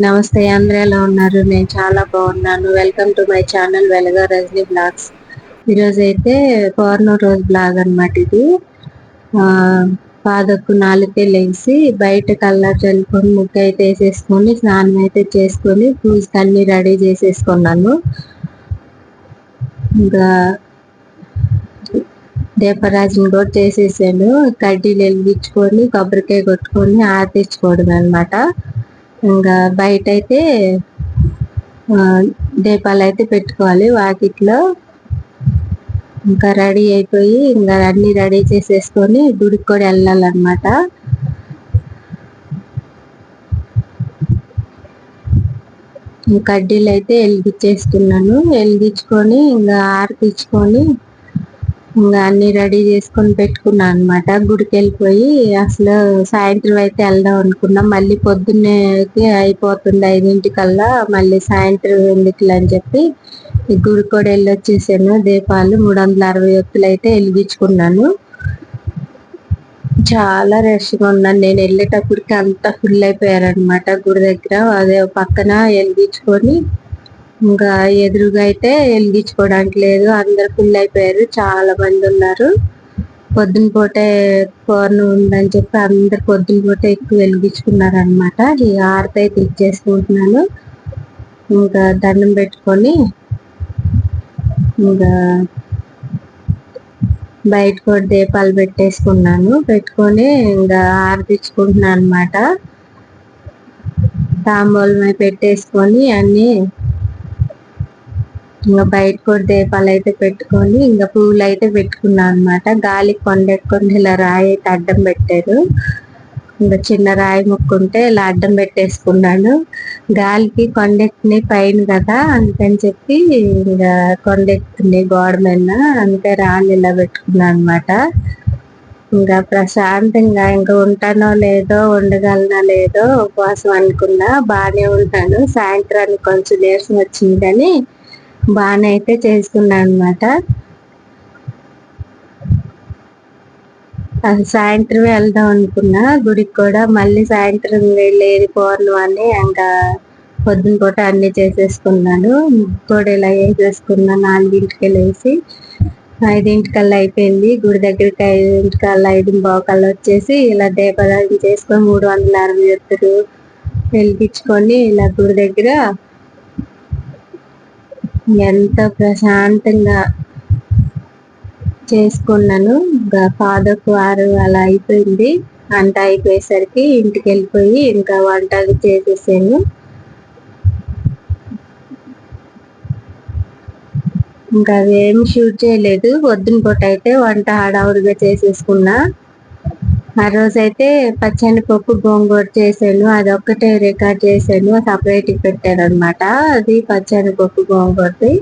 నమస్తే అందరూ ఎలా ఉన్నారు? నేను చాలా బాగున్నాను. Welcome to my channel Velaga Rajani blogs ఈరోజు అయితే పౌర్ణ రోజు బ్లాగ్ అనమాట ఇది. పాదకు నాలుగే లేచి బయట కల్లా చల్లుకొని ముక్క అయితే వేసేసుకొని స్నానం అయితే చేసుకొని పూజకి అన్ని రెడీ చేసేసుకున్నాను. ఇంకా దీపరాజుని కూడా చేసేసాను. కడ్డీలు వెలిగించుకొని కొబ్బరికాయ కొట్టుకొని ఆర్తించుకోవడం అనమాట ఇంకా బయట అయితే దీపాలు అయితే పెట్టుకోవాలి వాకిట్లో. ఇంకా రెడీ అయిపోయి ఇంకా అన్ని రెడీ చేసేసుకొని గుడికి కూడా వెళ్ళాలన్నమాట. కడ్డీలు అయితే వెలిగించేసుకున్నాను వెలిగించుకొని ఇంకా ఆర్పించుకొని ఇంకా అన్ని రెడీ చేసుకొని పెట్టుకున్నా అనమాట గుడికి వెళ్ళిపోయి అసలు సాయంత్రం అయితే వెళ్దాం అనుకున్నాం. మళ్ళీ పొద్దున్నే అయిపోతుంది ఐదింటికల్లా మళ్ళీ సాయంత్రం ఎందుకులు అని చెప్పి గుడి కూడా వెళ్ళి వచ్చేసాను దీపాలు మూడు వందల అరవై ఒత్తులు అయితే వెలిగించుకున్నాను. చాలా రష్గా ఉన్నాను. నేను వెళ్ళేటప్పటికి అంతా ఫుల్ అయిపోయారనమాట గుడి దగ్గర. అదే పక్కన వెలిగించుకొని ఇంకా ఎదురుగా అయితే వెలిగించుకోవడానికి లేదు. అందరు ఫుల్ అయిపోయారు. చాలా మంది ఉన్నారు. పొద్దున పూటే కోరణ ఉందని చెప్పి అందరు పొద్దున పూటే ఎక్కువ వెలిగించుకున్నారు అనమాట ఈ ఆరతి అయితే ఇచ్చేసుకుంటున్నాను. ఇంకా దండం పెట్టుకొని ఇంకా బయట కూడా దీపాలు పెట్టేసుకున్నాను. పెట్టుకొని ఇంకా ఆరతిచ్చుకుంటున్నాను అనమాట తాంబూలం పెట్టేసుకొని అన్నీ ఇంకా బయట కూడా దీపాలు అయితే పెట్టుకొని ఇంకా పువ్వులు అయితే పెట్టుకున్నాను అనమాట గాలి కొండెక్కొని ఇలా రాయి అయితే అడ్డం పెట్టారు. ఇంకా చిన్న రాయి ముక్కుంటే ఇలా అడ్డం పెట్టేసుకున్నాను. గాలికి కొండెక్కినాయి పైన కదా అందుకని చెప్పి ఇంకా కొండెక్కుతుంది గోడ మీద. అంతే రాళ్ళు ఇలా పెట్టుకున్నాను అనమాట ఇంకా ప్రశాంతంగా ఇంకా ఉంటానో లేదో ఉండగలనో లేదో ఉపవాసం అనుకున్నా బాగానే ఉంటాను. సాయంత్రానికి కొంచెం నీరసం వచ్చింది కానీ బాగానే అయితే చేసుకున్నాను అనమాట సాయంత్రం వెళ్దాం అనుకున్నా గుడికి కూడా మళ్ళీ సాయంత్రం వెళ్ళేది అని ఇంకా పొద్దున పూట అన్ని చేసేసుకున్నాను. కూడా ఇలా వేసేసుకున్నా నాలుగింటికి లేసి ఐదింటికల్లా అయిపోయింది. గుడి దగ్గరికి ఐదింటికల్లా ఐదు బావుకల్లా వచ్చేసి ఇలా దీపదానం చేసుకొని మూడు వందల అరవై ఒత్తులు వెలిగించుకొని ఇలా గుడి దగ్గర ఎంత ప్రశాంతంగా చేసుకున్నాను. ఇంకా ఫాదర్ వారు అలా అయిపోయింది. అంత అయిపోయేసరికి ఇంటికి వెళ్ళిపోయి ఇంకా వంట అది చేసేసాను. ఇంకా అవేమి షూట్ చేయలేదు. పొద్దున పూట అయితే వంట హడావుడిగా చేసేసుకున్నా. ఆ రోజైతే పచ్చని పప్పు గోంగూర చేశాను అది ఒక్కటే రికార్డ్ చేశాను సపరేట్ పెట్టాను అనమాట అది పచ్చని పప్పు గోంగూరది.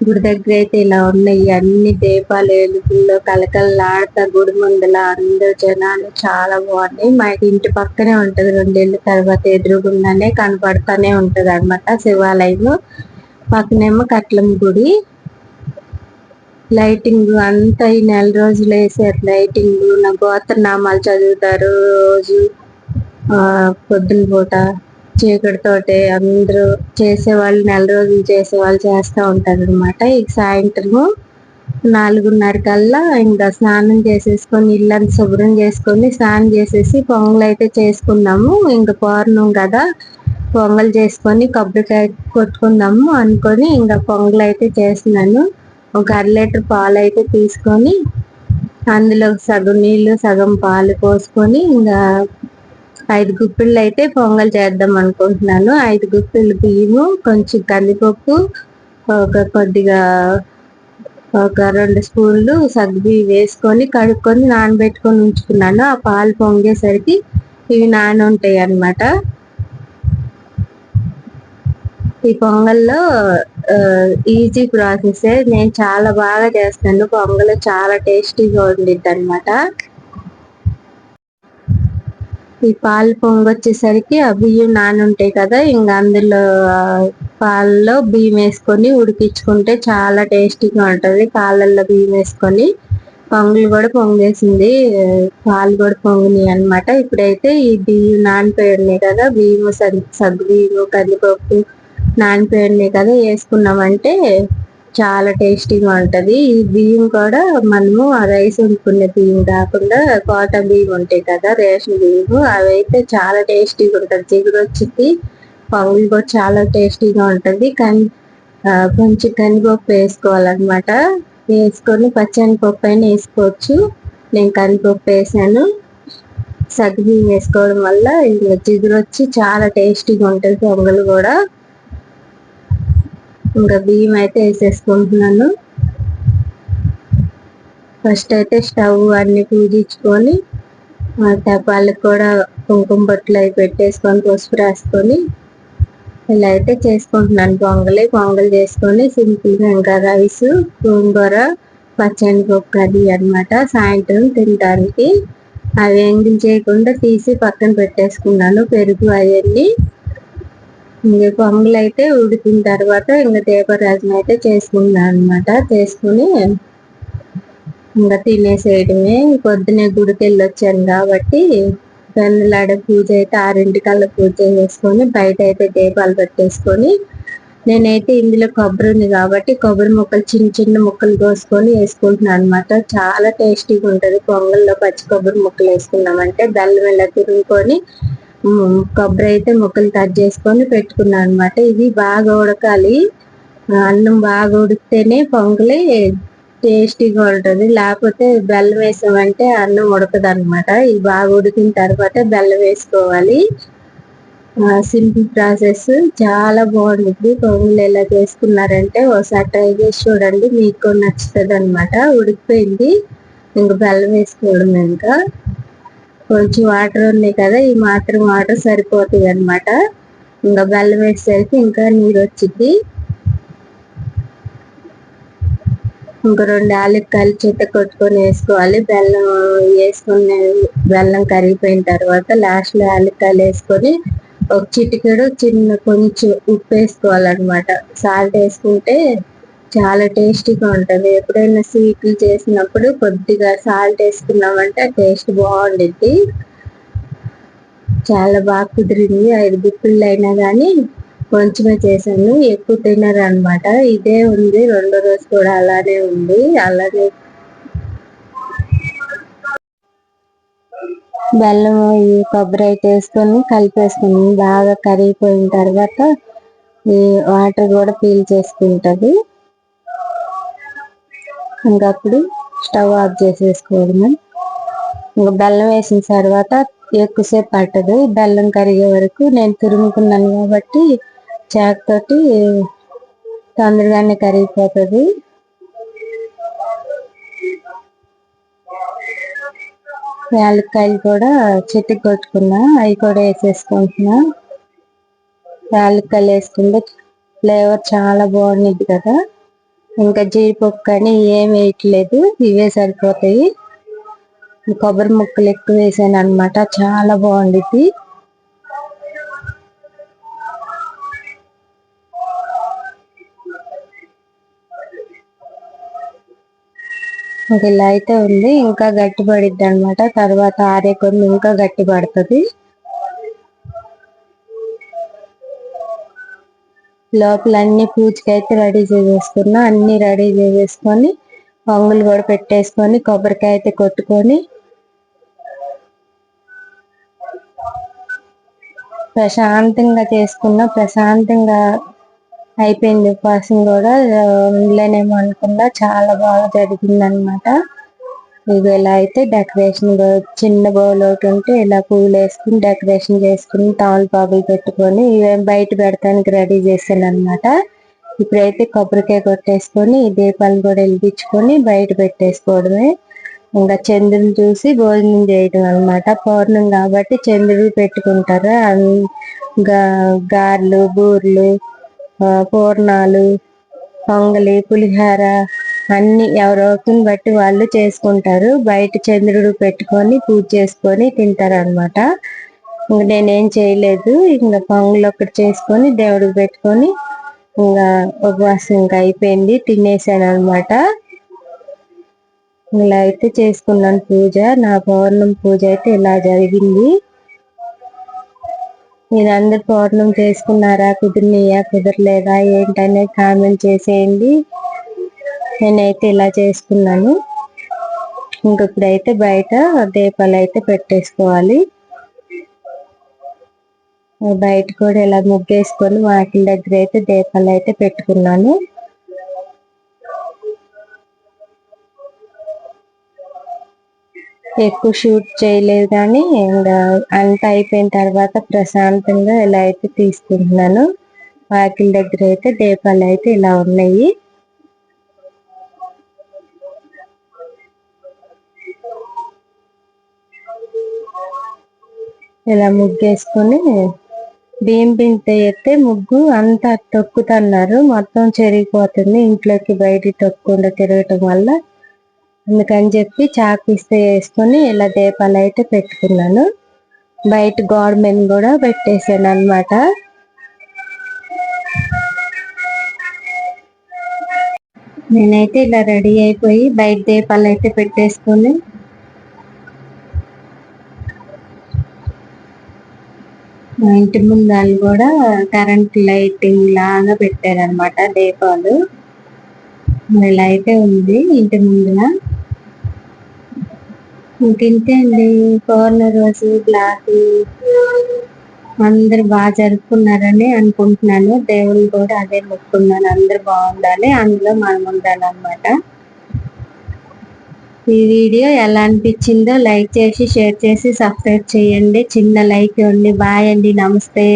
గుడి దగ్గర అయితే ఇలా ఉన్నాయి. అన్ని దీపాలు ఎలుగుల్లో కలకలలాడతా గుడి ముందల అందరు జనాలు చాలా బాగున్నాయి. మా ఇంటి పక్కనే ఉంటది. రెండేళ్ళ తర్వాత ఎదురుగుండానే కనపడతానే ఉంటది అనమాట శివాలయం పక్కనేమో కట్లం గుడి. లైటింగ్ అంతా ఈ నెల రోజులు వేసారు. లైటింగ్ నా గోత్రనామాలు చదువుతారు రోజు. పొద్దున పూట చీకటితోటే అందరూ చేసేవాళ్ళు నెల రోజులు చేసేవాళ్ళు చేస్తూ ఉంటారు అనమాట ఈ సాయంత్రం నాలుగున్నర కల్లా ఇంకా స్నానం చేసేసుకొని ఇల్లంతా శుభ్రం చేసుకొని స్నానం చేసేసి పొంగలు అయితే చేసుకున్నాము. ఇంకా పౌర్ణం కదా పొంగల్ చేసుకొని కొబ్బరికాయ కొట్టుకుందాము అనుకొని ఇంకా పొంగల్ అయితే చేస్తున్నాను. ఒక అర లీటర్ పాలు అయితే తీసుకొని అందులో సగం నీళ్ళు సగం పాలు పోసుకొని ఇంకా ఐదు గుప్పిళ్ళు అయితే పొంగల్ చేద్దాం అనుకుంటున్నాను. ఐదు గుప్పిళ్ళు బియ్యము కొంచెం కందిపప్పు ఒక కొద్దిగా ఒక రెండు స్పూన్లు సగ్గు వేసుకొని కడుక్కొని నానబెట్టుకొని ఉంచుకున్నాను. ఆ పాలు పొంగేసరికి ఇవి నాన ఉంటాయి అన్నమాట ఈ పొంగల్లో ఈజీ ప్రాసెస్ నేను చాలా బాగా చేస్తాను. పొంగలు చాలా టేస్టీగా ఉండిద్ది అనమాట ఈ పాలు పొంగొచ్చేసరికి ఆ బియ్యం నానుంటాయి కదా ఇంకా అందులో పాలలో బియ్యం వేసుకొని ఉడికించుకుంటే చాలా టేస్టీగా ఉంటుంది. పాలల్లో బియ్యం వేసుకొని పొంగులు కూడా పొంగేసింది. పాలు కూడా పొంగినాయి అన్నమాట. ఇప్పుడైతే ఈ బియ్యం నానిపోయి ఉన్నాయి కదా బియ్యం సగ్గు సగ్గు బియ్యం కందిపప్పు నానిపోయి కదా వేసుకున్నామంటే చాలా టేస్టీగా ఉంటుంది. ఈ బియ్యం కూడా మనము ఆ రైస్ వండుకునే బియ్యం కాకుండా కోట బియ్యం ఉంటాయి కదా రేషన్ బియ్యం. అవి అయితే చాలా టేస్టీగా ఉంటుంది. జిగురు వచ్చింది పౌలు కూడా చాలా టేస్టీగా ఉంటుంది. కానీ కొంచెం కందిపప్పు వేసుకోవాలన్నమాట. వేసుకొని పచ్చని పప్పు అయినా వేసుకోవచ్చు. నేను కందిపప్పు వేసాను. సగ్గుబియ్యం వేసుకోవడం వల్ల ఇంకా జిగురు వచ్చి చాలా టేస్టీగా ఉంటుంది పొంగలు కూడా. ఇంకా బియ్యం అయితే వేసేసుకుంటున్నాను. ఫస్ట్ అయితే స్టవ్ అన్ని పూజించుకొని తపాలకు కూడా కుంకుమ బొట్లు అవి పెట్టేసుకొని పసుపు రాసుకొని ఇలా అయితే చేసుకుంటున్నాను. పొంగలి పొంగల్ చేసుకొని సింపుల్గా ఇంకా రైస్ గోంగూర పచ్చని పప్పు అది అన్నమాట. సాయంత్రం తినడానికి. అవి ఎంగిల్ చేయకుండా తీసి పక్కన పెట్టేసుకున్నాను. పెరుగు అవన్నీ ఇంకా కొమ్మలు అయితే ఉడికిన తర్వాత ఇంకా దీపరాజన అయితే చేసుకున్నాను అనమాట చేసుకుని ఇంకా తినేసేయడమే. పొద్దునే గుడికి వెళ్ళొచ్చాను కాబట్టి పెన్నులాడ పూజ అయితే ఆరింటికల్లా పూజ చేసుకొని బయట అయితే దీపాలు పెట్టేసుకొని నేనైతే ఇందులో కొబ్బరి ఉంది కాబట్టి కొబ్బరి ముక్కలు చిన్న చిన్న ముక్కలు కోసుకొని వేసుకుంటున్నాను అనమాట చాలా టేస్టీగా ఉంటుంది పొంగల్లో పచ్చి కొబ్బరి ముక్కలు వేసుకున్నామంటే బెల్లం ఇలా తిరుగుకొని కొబ్బరి అయితే ముక్కలు కట్ చేసుకొని పెట్టుకున్నాను అనమాట ఇది బాగా ఉడకాలి. అన్నం బాగా ఉడికితేనే పొంగలి టేస్టీగా ఉంటుంది. లేకపోతే బెల్లం వేసామంటే అన్నం ఉడకదు అనమాట ఇది బాగా ఉడికిన తర్వాత బెల్లం వేసుకోవాలి. Simple process. చాలా బాగుంటుంది పొంగులు ఎలా చేసుకున్నారంటే ఒకసారి ట్రై చేసి చూడండి. మీకు నచ్చుతుంది అనమాట ఉడికిపోయింది. ఇంకా బెల్లం వేసుకోవడం ఇంకా. కొంచెం వాటర్ ఉన్నాయి కదా ఈ మాత్రం వాటర్ సరిపోతుంది అనమాట ఇంకా బెల్లం వేసేసరికి ఇంకా నీరు వచ్చింది ఇంకా రెండు యాలక్కాయలు చెత్త కొట్టుకొని వేసుకోవాలి. బెల్లం వేసుకున్న బెల్లం కరిగిపోయిన తర్వాత లాస్ట్లో ఆలుక్కలు యాలక్కాయలు వేసుకొని ఒక చిటికెడు చిన్న కొంచెం ఉప్పు వేసుకోవాలన్నమాట. సాల్ట్ వేసుకుంటే చాలా టేస్టీగా ఉంటుంది. ఎప్పుడైనా స్వీట్లు చేసినప్పుడు కొద్దిగా సాల్ట్ వేసుకున్నామంటే టేస్ట్ బాగుండిద్ది. చాలా బాగా కుదిరింది. ఐదు గుప్పిళ్ళు అయినా కానీ కొంచెమే చేశాను. ఎక్కువ తినరు అనమాట ఇదే ఉంది. రెండో రోజు కూడా అలానే ఉంది. అలానే బెల్లం ఈ కొబ్బరి అయితే వేసుకొని కలిపేసుకుని బాగా కరిగిపోయిన తర్వాత ఈ వాటర్ కూడా పీల్ చేసుకుంటుంది. ఇంకా అప్పుడు స్టవ్ ఆఫ్ చేసేసుకోవడమే ఇంకా బెల్లం వేసిన తర్వాత ఎక్కువసేపు పట్టదు. బెల్లం కరిగే వరకు నేను తురుముకున్నాను కాబట్టి చాకతోటి తొందరగానే కరిగిపోతుంది. యాలక్కాయలు కూడా చెట్టు కొట్టుకున్నా అవి కూడా వేసేసుకుంటున్నా. యాలక్కాయలు వేసుకుంటే ఫ్లేవర్ చాలా బాగుండిద్ది కదా. ఇంకా జీడిపప్పు కానీ ఏం వేయట్లేదు ఇవే సరిపోతాయి. కొబ్బరి ముక్కలు ఎక్కువ వేసాను అనమాట చాలా బాగుండిద్ది ఇంక ఇలా అయితే ఉంది ఇంకా గట్టి పడిద్ది అనమాట తర్వాత ఆరే కొన్ని ఇంకా గట్టి పడుతుంది. లోపల అన్ని పూజకైతే రెడీ చేసేసుకున్నా అన్ని రెడీ చేసేసుకొని పొంగులు కూడా పెట్టేసుకొని కొబ్బరికాయ అయితే కొట్టుకొని ప్రశాంతంగా చేసుకున్నా ప్రశాంతంగా అయిపోయింది ఉపవాసం కూడా. ఉండలేనేమో అనుకున్నా చాలా బాగా జరిగింది అనమాట ఇవి ఇలా అయితే డెకరేషన్ చిన్న బౌల్ ఒకటి ఉంటే ఇలా పూలు వేసుకుని డెకరేషన్ చేసుకుని తమలపాకులు పెట్టుకొని ఇవేం బయట పెడతానికి రెడీ చేశాను అనమాట ఇప్పుడైతే కొబ్బరికాయ కొట్టేసుకొని ఈ దీపాలు కూడా వెలిగించుకొని బయట పెట్టేసుకోవడమే. ఇంకా చంద్రుని చూసి భోజనం చేయడం అనమాట పౌర్ణం కాబట్టి చంద్రుడు పెట్టుకుంటారు? గారెలు బూర్లు పూర్ణాలు పొంగలి పులిహార అన్ని ఎవరోకిని బట్టి వాళ్ళు చేసుకుంటారు. బయట చంద్రుడు పెట్టుకొని పూజ చేసుకొని తింటారు అనమాట ఇంక నేనేం చేయలేదు. ఇంకా పొంగల్ ఒకటి చేసుకొని దేవుడికి పెట్టుకొని ఇంకా ఉపవాసం ఇంకా అయిపోయింది. తినేసాను అనమాట ఇలా అయితే చేసుకున్నాను పూజ. నా పౌర్ణమి పూజ అయితే ఇలా జరిగింది. మీరు అందరు పౌర్ణం చేసుకున్నారా? కుదిరినాయా? కుదరలేదా? ఏంటనేది కామెంట్ చేసేయండి. నేనైతే ఇలా చేసుకున్నాను. ఇంకొకడైతే బయట దీపాలు అయితే పెట్టేసుకోవాలి. బయట కూడా ఇలా ముగ్గేసుకొని వాకిల దగ్గర అయితే దీపాలు అయితే పెట్టుకున్నాను. ఎక్కువ షూట్ చేయలేదు కానీ అండ్ అంత అయిపోయిన తర్వాత ప్రశాంతంగా ఇలా అయితే తీసుకుంటున్నాను. వాకిల దగ్గర అయితే దీపాలు అయితే ఇలా ఉన్నాయి. ఇలా ముగ్గేసుకొని బియ్యం పిండి అయితే ముగ్గు అంతా తొక్కుతున్నారు. మొత్తం చెరిగిపోతుంది. ఇంట్లోకి బయట తొక్కకుండా తిరగటం వల్ల. అందుకని చెప్పి చాకిస్తే వేసుకొని ఇలా దీపాలు అయితే పెట్టుకున్నాను. బయట గవర్నమెంట్ కూడా పెట్టేశాను అనమాట నేనైతే ఇలా రెడీ అయిపోయి బయట దీపాలు అయితే పెట్టేసుకొని మా ఇంటి ముందు కూడా కరెంట్ లైటింగ్ లాగా పెట్టారనమాట దీపాలు ఇలా అయితే ఉంది ఇంటి ముందున ఇంకింతే అండి? పౌర్ణ రోజు బ్లాక్. అందరు బాగా జరుపుకున్నారని అనుకుంటున్నాను. దేవుని కూడా అదే మొక్కున్నాను అందరు బాగుండాలి. అందులో మనం ఉండాలన్నమాట. ఈ వీడియో ఎలా అనిపించిందో లైక్ చేసి షేర్ చేసి సబ్స్క్రైబ్ చేయండి. చిన్న లైక్ ఇవ్వండి. బాయ్ అండి. నమస్తే.